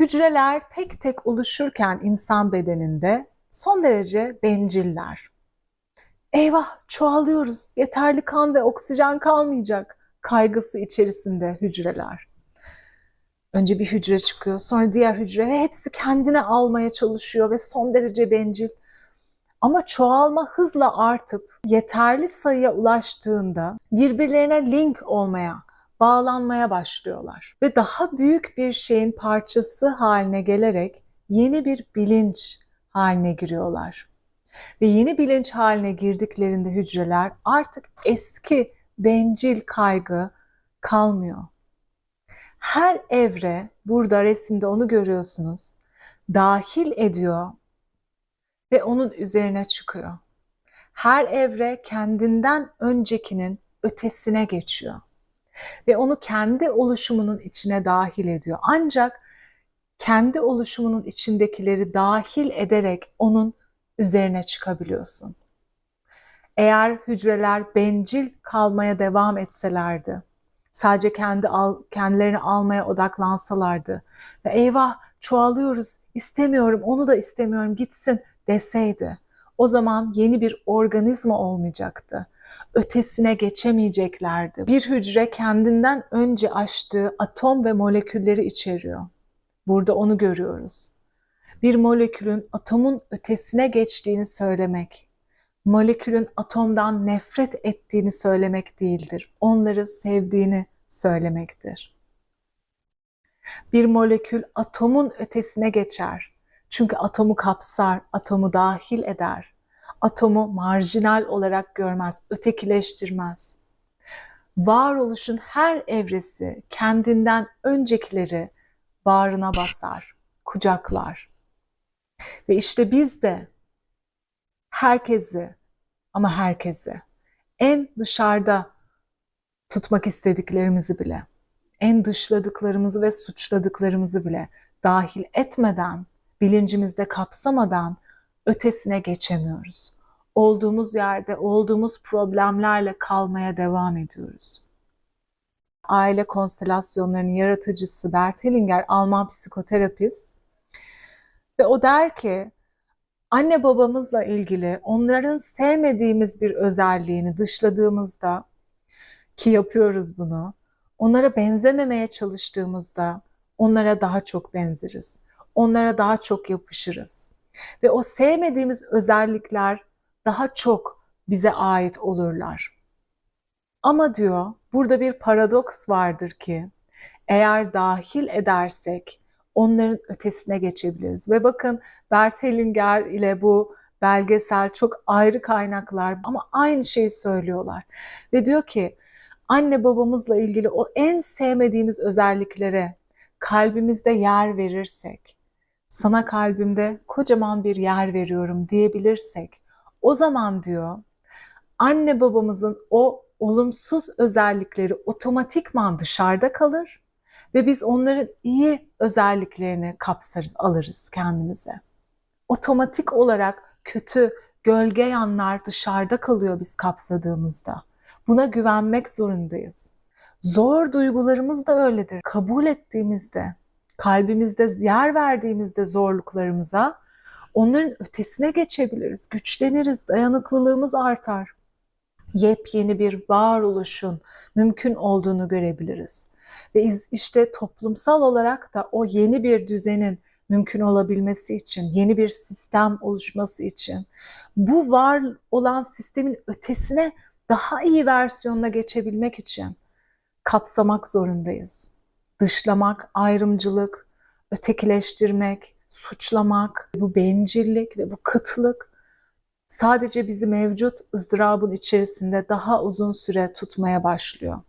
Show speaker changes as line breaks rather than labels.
Hücreler tek tek oluşurken insan bedeninde son derece benciller. Eyvah çoğalıyoruz, yeterli kan ve oksijen kalmayacak kaygısı içerisinde hücreler. Önce bir hücre çıkıyor, sonra diğer hücre ve hepsi kendine almaya çalışıyor ve son derece bencil. Ama çoğalma hızla artıp yeterli sayıya ulaştığında birbirlerine link olmaya, bağlanmaya başlıyorlar. Ve daha büyük bir şeyin parçası haline gelerek yeni bir bilinç haline giriyorlar. Ve yeni bilinç haline girdiklerinde hücreler artık eski bencil kaygı kalmıyor. Her evre, burada resimde onu görüyorsunuz, dahil ediyor ve onun üzerine çıkıyor. Her evre kendinden öncekinin ötesine geçiyor ve onu kendi oluşumunun içine dahil ediyor. Ancak kendi oluşumunun içindekileri dahil ederek onun üzerine çıkabiliyorsun. Eğer hücreler bencil kalmaya devam etselerdi, sadece kendi al, kendilerini almaya odaklansalardı ve eyvah çoğalıyoruz, istemiyorum, onu da istemiyorum, gitsin deseydi, o zaman yeni bir organizma olmayacaktı. Ötesine geçemeyeceklerdi. Bir hücre kendinden önce açtığı atom ve molekülleri içeriyor. Burada onu görüyoruz. Bir molekülün atomun ötesine geçtiğini söylemek, molekülün atomdan nefret ettiğini söylemek değildir. Onları sevdiğini söylemektir. Bir molekül atomun ötesine geçer. Çünkü atomu kapsar, atomu dahil eder. Atomu marjinal olarak görmez, ötekileştirmez. Varoluşun her evresi kendinden öncekileri bağrına basar, kucaklar. Ve işte biz de herkesi ama herkesi en dışarıda tutmak istediklerimizi bile, en dışladıklarımızı ve suçladıklarımızı bile dahil etmeden, bilincimizde kapsamadan ötesine geçemiyoruz. Olduğumuz yerde, olduğumuz problemlerle kalmaya devam ediyoruz. Aile konstelasyonlarının yaratıcısı Bert Hellinger, Alman psikoterapist ve o der ki anne babamızla ilgili onların sevmediğimiz bir özelliğini dışladığımızda ki yapıyoruz bunu, onlara benzememeye çalıştığımızda onlara daha çok benzeriz. Onlara daha çok yapışırız. Ve o sevmediğimiz özellikler daha çok bize ait olurlar. Ama diyor, burada bir paradoks vardır ki eğer dahil edersek onların ötesine geçebiliriz. Ve bakın Bert Hellinger ile bu belgesel çok ayrı kaynaklar ama aynı şeyi söylüyorlar. Ve diyor ki anne babamızla ilgili o en sevmediğimiz özelliklere kalbimizde yer verirsek, sana kalbimde kocaman bir yer veriyorum diyebilirsek, o zaman diyor anne babamızın o olumsuz özellikleri otomatikman dışarıda kalır ve biz onların iyi özelliklerini kapsarız, alırız kendimize. Otomatik olarak kötü gölge yanlar dışarıda kalıyor biz kapsadığımızda. Buna güvenmek zorundayız. Zor duygularımız da öyledir. Kabul ettiğimizde, kalbimizde yer verdiğimizde zorluklarımıza onların ötesine geçebiliriz, güçleniriz, dayanıklılığımız artar. Yepyeni bir varoluşun mümkün olduğunu görebiliriz. Ve işte toplumsal olarak da o yeni bir düzenin mümkün olabilmesi için, yeni bir sistem oluşması için bu var olan sistemin ötesine daha iyi versiyonuna geçebilmek için kapsamak zorundayız. Dışlamak, ayrımcılık, ötekileştirmek, suçlamak, bu bencillik ve bu kıtlık sadece bizi mevcut ızdırabın içerisinde daha uzun süre tutmaya başlıyor.